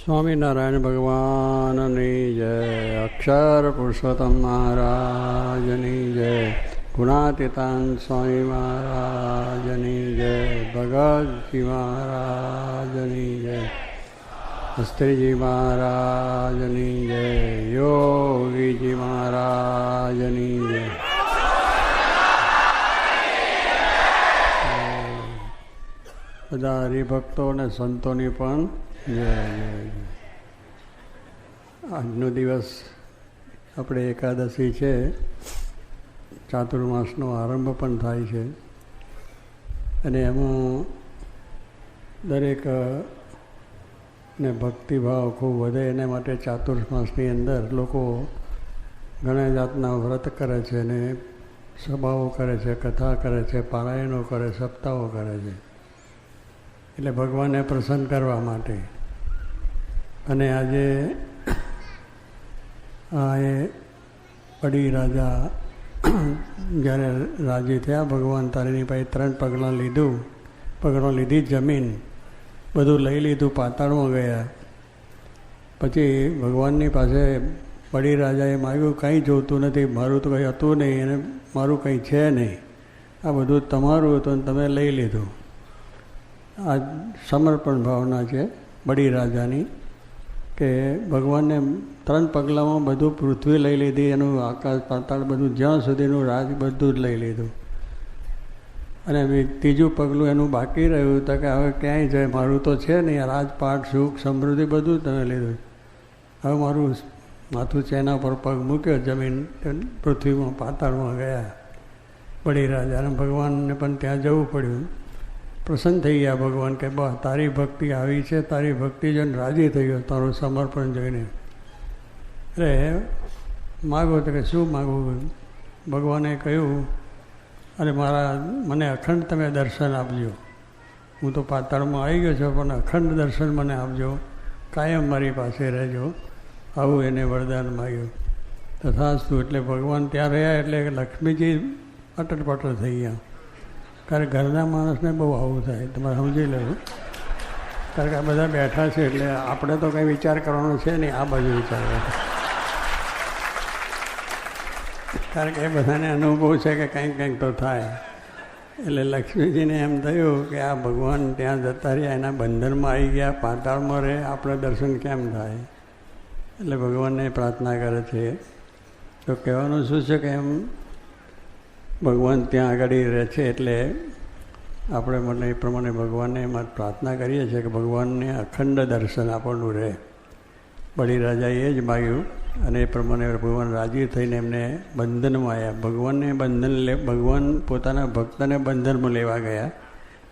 સ્વામિનારાયણ ભગવાનની જય, અક્ષર પુરુષોત્તમ મહારાજની જય, ગુણાતીતાન સ્વામી મહારાજની જય ભગતજી મહારાજની જય હસ્ત્રીજી મહારાજની જય, યોગીજી મહારાજની જય. બધા હરિભક્તો અને સંતોની પણ આજનો દિવસ આપણે એકાદશી છે. ચાતુર્માસનો આરંભ પણ થાય છે. અને એમાં દરેક ને ભક્તિભાવ ખૂબ વધે એના માટે ચાતુર્માસની અંદર લોકો ઘણા જાતના વ્રત કરે છે અને સભાઓ કરે છે, કથા કરે છે, પારાયણો કરે, સપ્તાહો કરે છે. એટલે ભગવાનને પ્રસન્ન કરવા માટે અને આજે આ એ પડી રાજા જ્યારે રાજી થયા, ભગવાન તારીની પાસે ત્રણ પગલાં લીધું. પગલાં લીધી જમીન, બધું લઈ લીધું, પાતાળમાં ગયા. પછી ભગવાનની પાસે પડી રાજાએ માગ્યું, કંઈ જોતું નથી, મારું તો કંઈ હતું નહીં, અને મારું કંઈ છે નહીં. આ બધું તમારું હતું અને તમે લઈ લીધું. આ સમર્પણ ભાવના છે બડી રાજાની. કે ભગવાનને ત્રણ પગલામાં બધું પૃથ્વી લઈ લીધી, એનું આકાશ પાતાળ બધું, જ્યાં સુધીનું રાજ બધું જ લઈ લીધું. અને ત્રીજું પગલું એનું બાકી રહ્યું તો કે હવે ક્યાંય જાય? મારું તો છે નહીં રાજપાટ, સુખ, સમૃદ્ધિ બધું તમે લીધું. હવે મારું માથું એના પર પગ મૂક્યો? જમીન પૃથ્વીમાં, પાતાળમાં ગયા રાજા અને ભગવાનને પણ ત્યાં જવું પડ્યું. પ્રસન્ન થઈ ગયા ભગવાન કે બસ તારી ભક્તિ આવી છે, તારી ભક્તિ જોઈને રાજી થઈ ગયો, તારું સમર્પણ જોઈને. એટલે માગો તો કે, શું માગવું ભગવાને કહ્યું, અરે, મારા, મને અખંડ તમે દર્શન આપજો. હું તો પાતાળમાં આવી ગયો છું, પણ અખંડ દર્શન મને આપજો. કાયમ મારી પાસે રહેજો. આવું એને વરદાન માગ્યું. તથાસ્તુ, એટલે ભગવાન ત્યાં રહ્યા, એટલે લક્ષ્મીજી અટલ પટલ થઈ ગયા. કારણ ઘરના માણસને બહુ આવું થાય. તમારે સમજી લેવું કારણ કે આ બધા બેઠા છે એટલે આપણે તો કંઈ વિચાર કરવાનો છે નહીં, આ બાજુ વિચાર. કારણ કે એ બધાને અનુભવ છે કે કંઈક કંઈક તો થાય. એટલે લક્ષ્મીજીને એમ થયું કે આ ભગવાન ત્યાં જતા રહ્યા, એના બંધનમાં આવી ગયા, પાતાળમાં રહે, આપણે દર્શન કેમ થાય? એટલે ભગવાનને પ્રાર્થના કરે છે. તો કહેવાનું શું છે કે એમ ભગવાન ત્યાં આગળ રહે છે એટલે આપણે મને એ પ્રમાણે ભગવાનને એમાં પ્રાર્થના કરીએ છીએ કે ભગવાનને અખંડ દર્શન આપણનું રહે. બળી રાજાએ એ જ માગ્યું અને એ પ્રમાણે ભગવાન રાજી થઈને એમને બંધનમાં આવ્યા. ભગવાનને બંધન લે, ભગવાન પોતાના ભક્તને બંધનમાં લેવા ગયા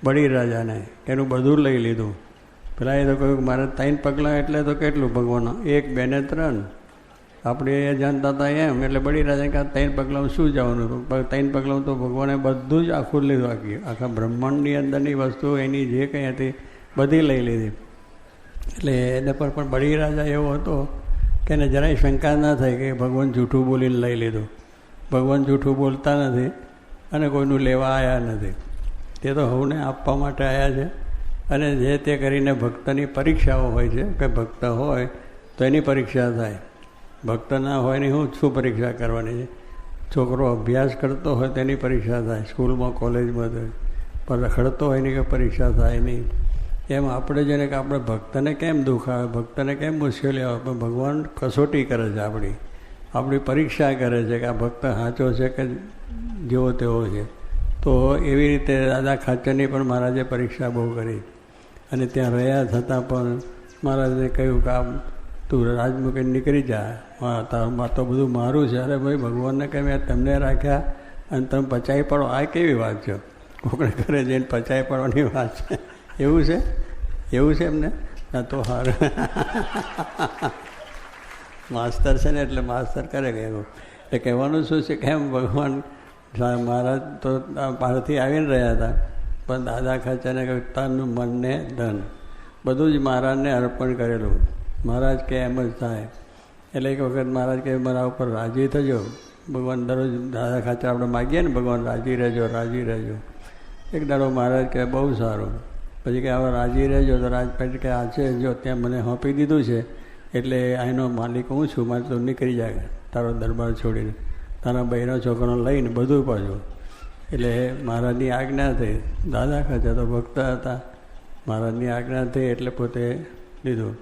બળી રાજાને એનું બધું લઈ લીધું. પેલા એ તો કહ્યું મારે ત્રણ પગલાં એટલે તો કેટલું ભગવાન એક બે ને ત્રણ આપણે એ જાણતા હતા એમ, એટલે બળી રાજા કે ત્રણ પગલાં શું જવાનું ત્રણ પગલાં તો ભગવાને બધું જ આખું લીધું આખી, આખા બ્રહ્માંડની અંદરની વસ્તુ એની જે કંઈ હતી બધી લઈ લીધી. એટલે એને પર પણ બળી રાજા એવો હતો કે એને જરાય શંકા ના થાય કે ભગવાન જૂઠું બોલીને લઈ લીધું. ભગવાન જૂઠું બોલતા નથી અને કોઈનું લેવા આવ્યા નથી. તે તો હવને આપવા માટે આવ્યા છે. અને જે તે કરીને ભક્તની પરીક્ષાઓ હોય છે, કે ભક્ત હોય, તો એની પરીક્ષા થાય. ભક્ત ના હોય ને હું શું પરીક્ષા કરવાની છે? છોકરો અભ્યાસ કરતો હોય તેની પરીક્ષા થાય, સ્કૂલમાં, કોલેજમાં તો પણ રખડતો હોય એની કે પરીક્ષા થાય નહીં. એમ આપણે જેને કે આપણે ભક્તને કેમ દુઃખ આવે, ભક્તને કેમ મુશ્કેલી આવે? પણ ભગવાન કસોટી કરે છે આપણી. આપણી પરીક્ષા કરે છે કે આ ભક્ત સાચો છે કે જેવો તેવો છે. તો એવી રીતે દાદા ખાચરની પણ મહારાજે પરીક્ષા બહુ કરી. અને ત્યાં રહ્યા છતાં પણ મહારાજે કહ્યું કે આમ તું રાજમુખે નીકળી જા. તારમાં તો બધું મારું છે. અરે ભાઈ, ભગવાનને કહે તમને રાખ્યા? અને તમે પચાઈ પડો. આ કેવી વાત છે? કોકડે ઘરે જઈને પચાઈ પડવાની વાત છે? એવું છે? એવું છે એમને? ના તો હાર. માસ્તર છે ને એટલે માસ્તર કરે કે એવું. એટલે કહેવાનું શું છે કેમ ભગવાન મહારાજ તો બહારથી આવીને રહ્યા હતા. પણ દાદા કહ્યું, તન મનને ધન. બધું જ મહારાજને અર્પણ કરેલું. મહારાજ કે એમ જ થાય. એટલે એક વખત મહારાજ કે મારા ઉપર રાજી થજો. ભગવાન દરરોજ દાદા ખાચર આપણે માગીએ ને, ભગવાન રાજી રહેજો રાજી રહેજો. એક દાડો મહારાજ કહે બહુ સારું. પછી કે હવે રાજી રહેજો તો રાજપેટ કે આ છે, જો ત્યાં મને સોંપી દીધું છે, એટલે અહીંનો માલિક હું છું, મારે તો નીકળી જાય, તારો દરબાર છોડીને. તારા બહેનો છોકરો લઈને બધું પાછું. એટલે મહારાજની આજ્ઞા થઈ. દાદા ખાતે તો ભક્ત હતા. મહારાજની આજ્ઞા થઈ એટલે પોતે લીધું.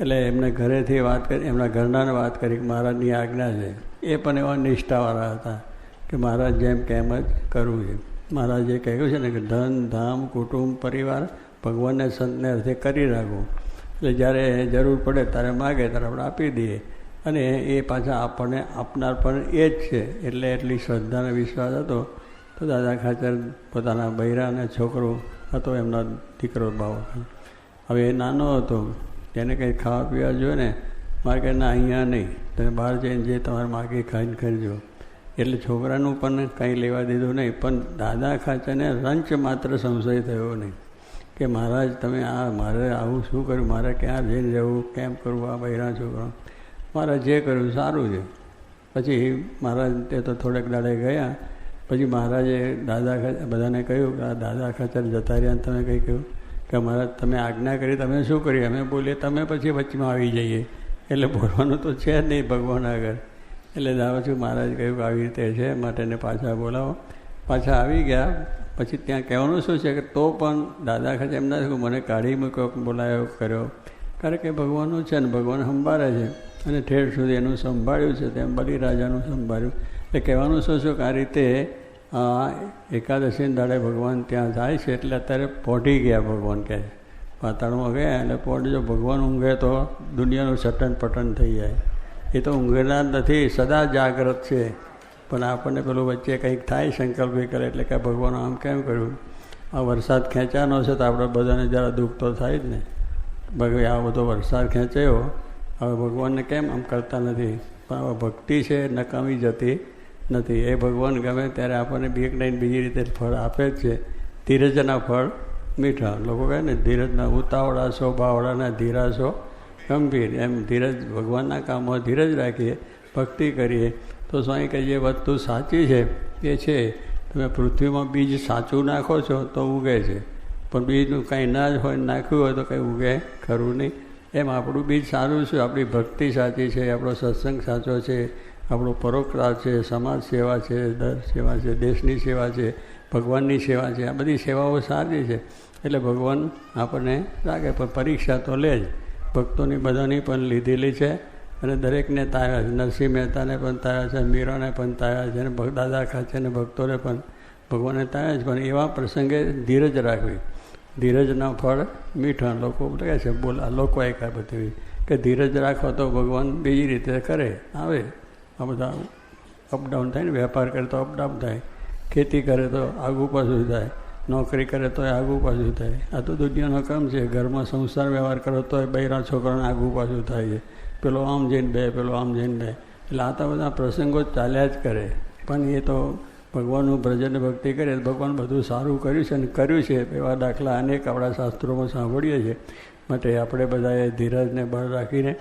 એટલે એમને ઘરેથી વાત કરી, એમના ઘરનાને વાત કરી કે મહારાજની આજ્ઞા છે. એ પણ એવા નિષ્ઠાવાળા હતા કે મહારાજ જેમ કેમ જ કરવું છે. મહારાજે કહ્યું છે ને કે ધન, ધામ, કુટુંબ, પરિવાર ભગવાનને સંતને અર્થે કરી રાખવું એટલે જ્યારે જરૂર પડે ત્યારે માગે ત્યારે આપણે આપી દઈએ. અને એ પાછા આપણને આપનાર પણ એ જ છે. એટલે એટલી શ્રદ્ધાનો વિશ્વાસ હતો તો દાદા ખાચર પોતાના બૈરા અને છોકરો હતો, એમના દીકરો ભાવ હવે એ નાનો હતો. તેને કંઈ ખાવા પીવા જોઈએ ને, મારે કે ના, અહીંયા નહીં. તમે બહાર જઈને જે તમારે માગે ખાઈને કરજો એટલે છોકરાનું પણ કંઈ લેવા દીધું નહીં, પણ દાદા ખાચાને રંચ માત્ર સંશય થયો નહીં કે, મહારાજ, તમે આ, મારે આવું શું કર્યું? મારે ક્યાં જઈને જવું કેમ કરવું આ બહેરા છોકરા? મારે જે કર્યું સારું છે. પછી મહારાજ તે તો થોડેક દાડે ગયા. પછી મહારાજે દાદા બધાને કહ્યું કે, આ દાદા ખાચર જતા રહ્યા તમે કંઈ કહ્યું? કે મહારાજ તમે આજ્ઞા કરી, તમે શું કરીએ અમે બોલીએ, તમે પછી વચ્ચેમાં આવી જઈએ. એટલે બોલવાનું તો છે જ નહીં ભગવાન આગળ. એટલે દાવા છું મહારાજ કહ્યું કે આવી રીતે છે માટેને પાછા બોલાવો. પાછા આવી ગયા. પછી ત્યાં કહેવાનું શું છે કે તો પણ દાદા ખાતે એમ ના મને કાઢી મૂક્યો, બોલાયો, કર્યો. કારણ કે ભગવાનનું છે ને, ભગવાન સંભાળે છે. અને ઠેર સુધી એનું સંભાળ્યું છે, તેમ બલિરાજાનું સંભાળ્યું. એટલે કહેવાનું શું છે કે આ રીતે એકાદશી દાડે ભગવાન ત્યાં જાય છે એટલે અત્યારે પોઢી ગયા ભગવાન કહે પાતાળમાં ગયા એટલે પોઢ જો ભગવાન ઊંઘે તો દુનિયાનું સટન પટન થઈ જાય. એ તો ઊંઘેલા નથી, સદા જાગ્રત છે. પણ આપણને પેલું વચ્ચે કંઈક થાય સંકલ્પ કરે એટલે કે ભગવાન આમ કેમ કર્યું? આ વરસાદ ખેંચાનો છે તો આપણે બધાને જરા દુઃખ તો થાય જ ને. ભગવે આ બધો વરસાદ ખેંચાયો. હવે ભગવાનને કેમ આમ કરતા નથી? પણ હવે ભક્તિ છે, નકામી જતી. નથી. એ ભગવાન ગમે ત્યારે આપણને બીક નહીં બીજી રીતે ફળ આપે જ છે. ધીરજના ફળ મીઠા. લોકો કહે ને, ધીરજના ઉતાવળા છો, બાવળાના ધીરા છો. ગંભીર. એમ ધીરજ, ભગવાનના કામમાં ધીરજ રાખીએ, ભક્તિ કરીએ. તો સ્વામી કે જે વસ્તુ સાચી છે, એ છે. તમે પૃથ્વીમાં બીજ સાચું નાખો છો તો ઉગે છે. પણ બીજનું કાંઈ ના જ હોય, નાખ્યું હોય તો કંઈ ઉગે ખરું નહીં. એમ આપણું બીજ સારું છે, આપણી ભક્તિ સાચી છે, આપણો સત્સંગ સાચો છે. આપણો પરોપકાર છે, સમાજ સેવા છે, દર સેવા છે, દેશની સેવા છે, ભગવાનની સેવા છે, આ બધી સેવાઓ સારી છે. એટલે ભગવાન આપણને લાગે, પણ પરીક્ષા તો લે જ. ભક્તોની બધાની પણ લીધેલી છે અને દરેકને તાવ્યા છે. નરસિંહ મહેતાને પણ તાવ્યા છે, મીરાને પણ તાવ્યા છે, અને દાદા ખાચે અને ભક્તોને પણ ભગવાને તાવ્યા છે. પણ એવા પ્રસંગે ધીરજ રાખવી. ધીરજના ફળ મીઠા લોકો કહે છે, બોલા લોકો એકા બધી. કે ધીરજ રાખો તો ભગવાન બીજી રીતે કરે, આવે. આ બધા અપડાઉન થાય ને, વેપાર કરે તો અપડાઉન થાય, ખેતી કરે તો આગું પાછું થાય, નોકરી કરે તો આગું પાછું થાય. આ તો દુનિયાનો કામ છે. ઘરમાં સંસાર વ્યવહાર કરો તો બૈરા છોકરાને આગું પાછું થાય છે. પેલો આમ જઈને બે, પેલો આમ જઈને બે. એટલે આ તો બધા પ્રસંગો ચાલ્યા જ કરે. પણ એ તો ભગવાનનું ભજન ભક્તિ કરે, ભગવાન બધું સારું કર્યું છે અને કર્યું છે એવા દાખલા અનેક આપણા શાસ્ત્રોમાં સાંભળીએ છીએ. માટે આપણે બધાએ ધીરજને બળ રાખીને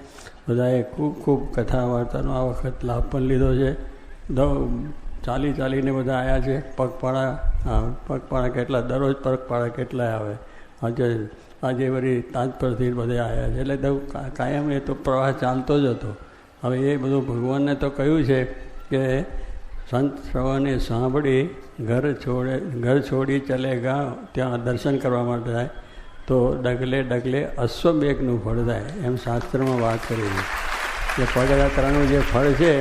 બધાએ ખૂબ ખૂબ કથા વાર્તાનો આ વખત લાભ પણ લીધો છે. ચાલી ચાલીને બધા આવ્યા છે. પગપાળા પગપાળા કેટલા, દરરોજ પગપાળા કેટલાય આવે? આજે આજે વળી તાજપરથી બધે આવ્યા છે. એટલે કાયમ એ તો પ્રવાહ ચાલતો જ હતો. હવે એ બધું ભગવાનને તો કહ્યું છે કે સંત શ્રવણને સાંભળી ઘર છોડે, ઘર છોડી ચલે ગા ત્યાં દર્શન કરવા માટે જાય તો ડગલે ડગલે અશ્વમેઘનું ફળ થાય, એમ શાસ્ત્રમાં વાત કરી છે. કે પદયાત્રાનું જે ફળ છે,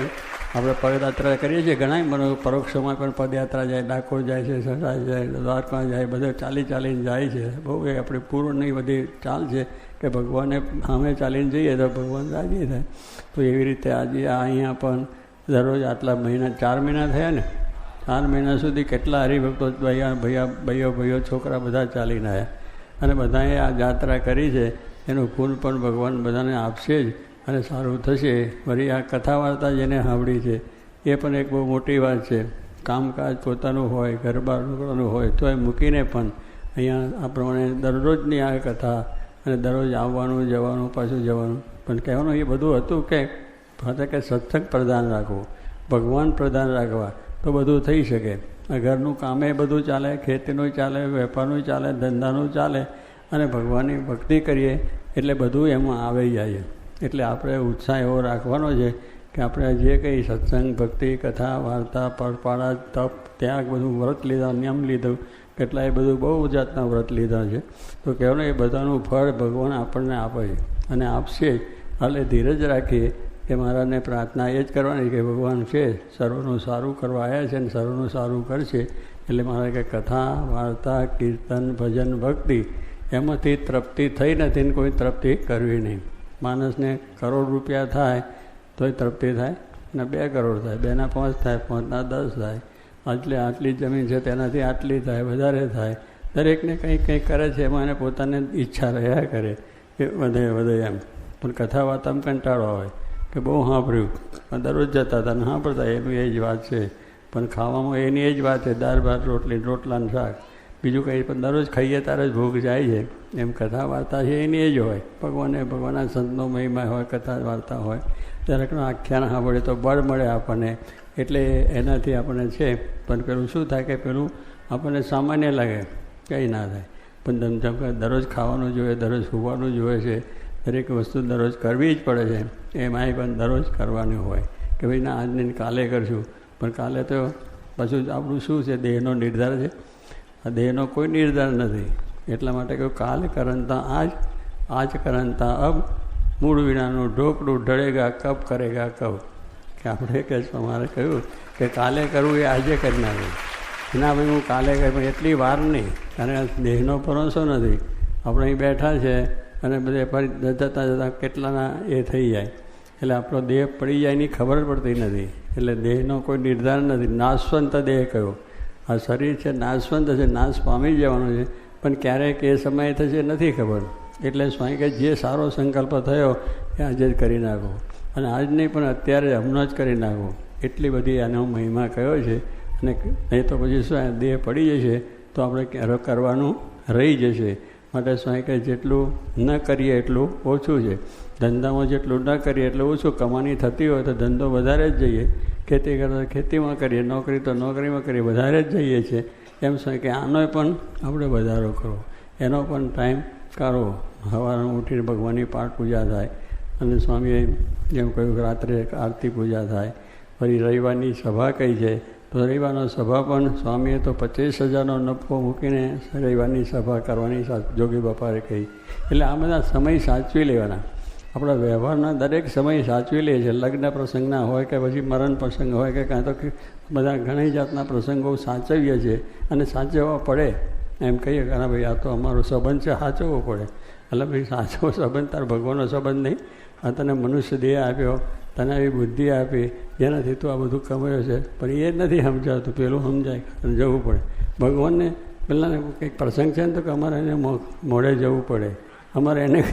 આપણે પદયાત્રા કરીએ છીએ ઘણા પરોક્ષમાં પણ પદયાત્રા જાય, ડાકોર જાય છે, સસરા જાય, દ્વારકા જાય, બધા ચાલી ચાલીને જાય છે. બહુ એ આપણી પૂર્ણની બધી ચાલ છે કે ભગવાનને સામે ચાલીને જઈએ તો ભગવાન રાજી થાય. તો એવી રીતે આજે અહીંયા પણ દરરોજ આટલા મહિના, ચાર મહિના થયા ને, ચાર મહિના સુધી કેટલા હરિભક્તો ભૈયા ભૈયા, ભાઈઓ ભાઈઓ, છોકરા બધા ચાલીને આવ્યા. અને બધાએ આ જાત્રા કરી છે, એનું ફૂલ પણ ભગવાન બધાને આપશે જ અને સારું થશે. વળી આ કથા વાર્તા જેને સાંભળી છે, એ પણ એક બહુ મોટી વાત છે. કામકાજ પોતાનું હોય ગરબા રોકડાનું હોય, તો એ મૂકીને પણ અહીંયા આ પ્રમાણે દરરોજની આ કથા અને દરરોજ આવવાનું, જવાનું, પાછું જવાનું. પણ કહેવાનું એ બધું હતું કે ફક્ત કે સત્સંગ પ્રધાન રાખવું, ભગવાન પ્રધાન રાખવા, તો બધું થઈ શકે. ઘરનું કામે બધું ચાલે, ખેતીનું ચાલે, વેપારનું ચાલે, ધંધાનું ચાલે, અને ભગવાનની ભક્તિ કરીએ એટલે બધું એમાં આવી જાય. એટલે આપણે ઉત્સાહ એવો રાખવાનો છે કે આપણે જે કંઈ સત્સંગ, ભક્તિ, કથા, વાર્તા પડપાડા તપ, ત્યાગ બધું વ્રત લીધા, નિયમ લીધું, કેટલાય બધું બહુ જાતના વ્રત લીધા છે. તો કહેવાનું એ બધાનું ફળ ભગવાન આપણને આપે છે અને આપશે એટલે ધીરજ રાખીએ કે મારાને પ્રાર્થના એ જ કરવાની કે ભગવાન છે, સર્વનું સારું કરવા આવ્યા છે અને સર્વનું સારું કરશે. એટલે મારે કે કથા, વાર્તા, કીર્તન, ભજન, ભક્તિ, એમાંથી તૃપ્તિ થઈ નથી ને કોઈ તૃપ્તિ કરવી નહીં. માણસને કરોડ રૂપિયા થાય, તોય તૃપ્તિ થાય ને બે કરોડ થાય, બેના પાંચ થાય, પાંચના દસ થાય. એટલે આટલી જમીન છે, તેનાથી આટલી થાય, વધારે થાય. દરેકને કંઈક કંઈક કરે છે, એમાં પોતાને ઈચ્છા રહ્યા કરે કે વધે વધે એમ. પણ કથા વાર્તામાં કંટાળો હોય કે બહુ સાંભળ્યું. દરરોજ જતા હતા ને સાંભળતા, એનું એ જ વાત છે. પણ ખાવામાં એની એ જ વાત છે, દાળ, ભાત, રોટલી, રોટલાનું શાક. બીજું કંઈ પણ દરરોજ ખાઈએ ત્યારે જ ભૂખ જાય છે. એમ કથા વાર્તા છે, એની એ જ હોય. ભગવાને ભગવાનના સંતનો મહિમા હોય, કથા વાર્તા હોય. દરેકનો આખ્યાન સાંભળે તો બળ મળે આપણને. એટલે એનાથી આપણને છે. પણ પેલું શું થાય કે પેલું આપણને સામાન્ય લાગે. કંઈ ના થાય. પણ ધમધમ દરરોજ ખાવાનું જોઈએ, દરરોજ સુવાનું જોઈએ છે દરેક વસ્તુ દરરોજ કરવી જ પડે છે. એમાંય પણ દરરોજ કરવાની હોય કે ભાઈ, ના, આજને કાલે કરશું. પણ કાલે તો પાછું આપણું શું છે? દેહનો નિર્ધાર છે. આ દેહનો કોઈ નિર્ધાર નથી. એટલા માટે કહ્યું કાલ કરંતા આજ આજ કરંતા અબ, મૂળ વિનાનું ઢોકડું ઢળેગા કપ કરેગા કપ કે આપણે કે અમારે કહ્યું કે કાલે કરવું એ આજે કરી નાખવું ના ભાઈ, હું કાલે કરી, એટલી વાર નહીં. કારણ દેહનો ભરોસો નથી. આપણે અહીં બેઠા છે. અને બધે ફરી જતાં જતાં કેટલાના એ થઈ જાય. એટલે આપણો દેહ પડી જાય એની ખબર પડતી નથી. એટલે દેહનો કોઈ નિર્ધાર નથી. નાશવંત દેહ કયો? આ શરીર છે, નાશવંત છે, નાશ પામી જવાનું છે. પણ ક્યારેક એ સમયે થશે નથી ખબર. એટલે સ્વામી કે જે સારો સંકલ્પ થયો, એ આજે જ કરી નાખો. અને આજ નહીં પણ અત્યારે હમણાં જ કરી નાખો. એટલી બધી આનો મહિમા કયો છે. અને નહીં તો પછી શું દેહ પડી જશે તો આપણે કરવાનું રહી જશે. માટે સ્વાઈ કે જેટલું ન કરીએ એટલું ઓછું છે. ધંધામાં જેટલું ન કરીએ એટલું ઓછું કમાણી થતી હોય તો ધંધો વધારે જ જઈએ. ખેતી કરતા ખેતીમાં કરીએ, નોકરી તો નોકરીમાં કરીએ, વધારે જ જઈએ છીએ. એમ સ્વાય કે આનો પણ આપણે વધારો કરવો. એનો પણ ટાઈમ કાઢવો. સવારમાં ઉઠીને ભગવાનની પાઠ પૂજા થાય અને સ્વામીએ જેમ કહ્યું રાત્રે આરતી પૂજા થાય. ફરી રવિવારની સભા કઈ છે. રવિવારનો સભા પણ સ્વામીએ તો પચીસ હજારનો નફો મૂકીને રવિવારની સભા કરવાની જોગી બાપાએ કહી. એટલે આ બધા સમય સાચવી લેવાના. આપણા વ્યવહારના દરેક સમય સાચવી લે છે. લગ્ન પ્રસંગના હોય કે પછી મરણ પ્રસંગ હોય કે કાં તો બધા ઘણી જાતના પ્રસંગો સાચવીએ છીએ અને સાચવવા પડે. એમ કહીએ કે ભાઈ, આ તો અમારો સંબંધ છે, સાચવવો પડે. એટલે ભાઈ, સાચવો સંબંધ, તાર ભગવાનનો સંબંધ નહીં. આ તને મનુષ્ય દેહ આપ્યો, તને આવી બુદ્ધિ આપી, જેનાથી તું આ બધું કમાયો છે. પણ એ જ નથી સમજાતું, પેલું સમજાય અને જવું પડે. ભગવાનને પહેલાં કંઈક પ્રસંગ છે ને તો કે અમારે એને મોડે જવું પડે. અમારે એને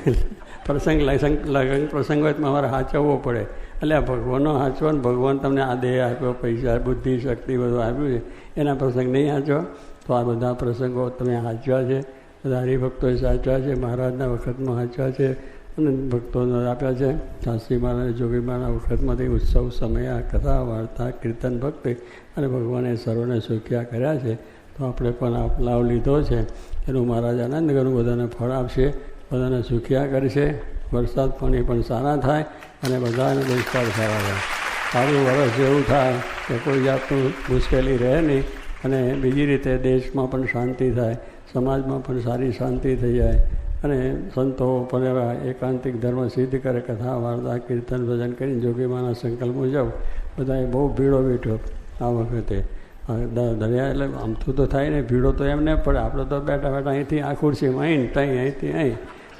પ્રસંગ, લસંગ, લગન પ્રસંગ હોય તો અમારે સાચવવો પડે. એટલે આ ભગવાનનો સાચવો ને ભગવાન તમને આ દેહ આપ્યો, પૈસા, બુદ્ધિ, શક્તિ બધું આપ્યું છે, એના પ્રસંગ નહીં સાચવા તો આ બધા પ્રસંગો તમે સાચવા છે, બધા હરિભક્તોએ સાચવા છે, મહારાજના વખતમાં સાચવા છે, અને ભક્તોને આપ્યા છે. શાસ્ત્રી મહારાજ જોગી વખતમાંથી ઉત્સવ, સમય, કથા, વાર્તા, કીર્તન, ભક્તિ અને ભગવાને સર્વને સુખ્યા કર્યા છે. તો આપણે પણ આ લાભ લીધો છે. એનું મહારાજ આનંદ ઘણું બધાને ફળ આપશે, બધાને સુખ્યા કરશે. વરસાદ પાણી પણ સારા થાય અને બધાને દુષ્કાળ સારા થાય. સારું વરસ જેવું થાય કે કોઈ જાતનું મુશ્કેલી રહે નહીં. અને બીજી રીતે દેશમાં પણ શાંતિ થાય, સમાજમાં પણ સારી શાંતિ થઈ જાય અને સંતો એવા એકાંતિક ધર્મ સિદ્ધ કરે, કથા, વાર્તા, કીર્તન, ભજન કરીને જોગીમાના સંકલ્પ મુજબ બધાએ બહુ ભીડો બેઠો આ વખતે. દરિયા એટલે આમથું તો થાય ને, ભીડો તો એમને પડે આપણે તો બેઠા બેઠા અહીંથી આ ખુરશીમાં અહીં ત્યાં અહીંથી અહીં.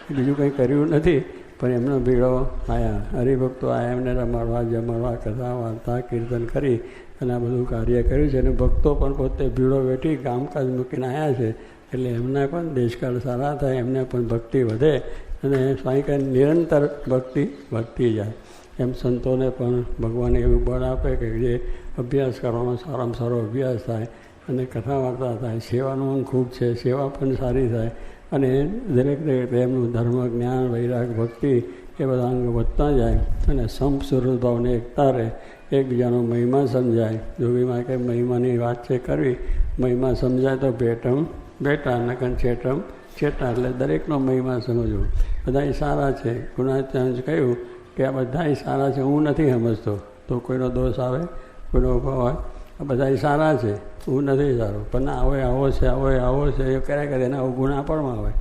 બીજું કંઈ કર્યું નથી, પણ એમનો ભીડો આવ્યા હરિભક્તો આવ્યા એમને રમાડવા, જમાડવા, કથા, વાર્તા, કીર્તન કરી અને આ બધું કાર્ય કર્યું છે અને ભક્તો પણ પોતે ભીડો વેઠી કામકાજ મૂકીને આવ્યા છે. એટલે એમના પણ દેશકાળ સારા થાય, એમને પણ ભક્તિ વધે અને સ્વાયકા નિરંતર ભક્તિ વધતી જાય. એમ સંતોને પણ ભગવાન એવું બળ આપે કે જે અભ્યાસ કરવાનો સારામાં સારો અભ્યાસ થાય અને કથા વાર્તા થાય, સેવાનું પણ ખૂબ છે, સેવા પણ સારી થાય અને દરેક દરેક એમનું ધર્મ, જ્ઞાન, વૈરાગ, ભક્તિ એ બધા અંગ વધતા જાય અને સંપ સ્વરૂપ ભાવને એકતા રહે. એકબીજાનો મહિમા સમજાય. જોગીમાં કે મહિમાની વાત છે કરવી, મહિમા સમજાય તો ભેટમ બેટા નકન છેટમ, છેટા એટલે દરેકનો મહિમા સમજવો. બધા સારા છે. ગુણાત્યાંશ કહ્યું કે આ બધા સારા છે. હું નથી સમજતો. તો કોઈનો દોષ આવે, કોઈનો અભાવ આવે આ બધા સારા છે. હું નથી સારો. પણ આવો, આવે છે, આવો આવો છે. એ કર્યા કરે એના ગુણ આપણામાં આવે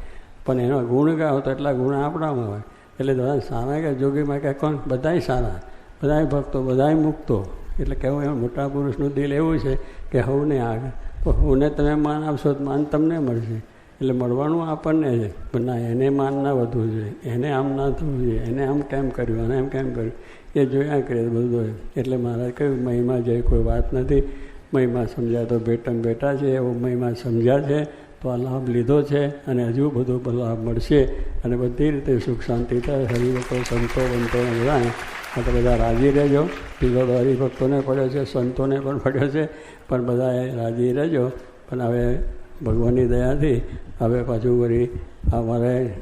પણ એનો ગુણ ગાઓ તો એટલા ગુણ આપણામાં આવે એટલે બધા સારા કે જોગીમાં કે કોણ? બધાય સારા. બધાય ભક્તો, બધાય મુક્તો. એટલે કહેવું એમ મોટા પુરુષનું દિલ એવું છે કે હવને આગળ તો હવને તમે માન આપશો તો માન તમને મળશે. એટલે મળવાનું આપણને છે, પણ ના, એને માન ના વધવું જોઈએ. એને આમ ના થવું જોઈએ. એને આમ કેમ કર્યું? અને એમ કેમ કર્યું? એ જોયા કરે બધું એટલે મહારાજ કહ્યું, મહિમા જેવી કોઈ વાત નથી. મહિમા સમજ્યા તો બેટમ બેટા છે. એવો મહિમા સમજ્યા છે. તો આ લાભ લીધો છે અને હજુ બધો લાભ મળશે. અને બધી રીતે સુખ શાંતિ થાય. હરિભક્તો સંતો બંતોને બધાને માટે બધા રાજી રહેજો. તો હરિભક્તોને પડ્યો છે, સંતોને પણ પડ્યો છે, પણ બધાએ રાજી રહેજો. પણ હવે ભગવાનની દયાથી હવે પાછું વળી અમારે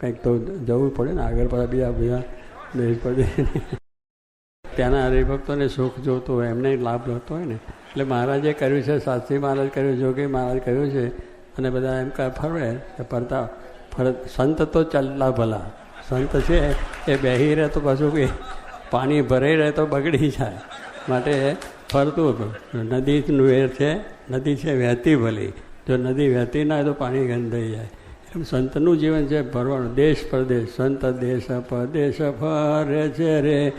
કંઈક તો જવું પડે ને, આગળ પાછા બીજા બીજા દેશ પડે ત્યાંના હરિભક્તોને સુખ જોતું હોય, એમને લાભ જોતો હોય ને. એટલે મહારાજે કર્યું છે, શાસ્ત્રી મહારાજ કર્યું, જોગી મહારાજ કર્યું છે, અને બધા એમ કહે ફરવે કે ફરતા ફર સંત તો ચાલલા ભલા. સંત છે, એ બેહી રહે તો પાછું કે પાણી ભરાઈ રહે તો બગડી જાય. માટે ફરતું હતું. નદીનું વેર છે, નદી છે વહેતી ભલી. જો નદી વહેતી ના હોય તો પાણી ગંધાઈ જાય. એમ સંતનું જીવન છે ભરવાનું. દેશ પરદેશ, સંત દેશ પરદેશ ફરે છે રે.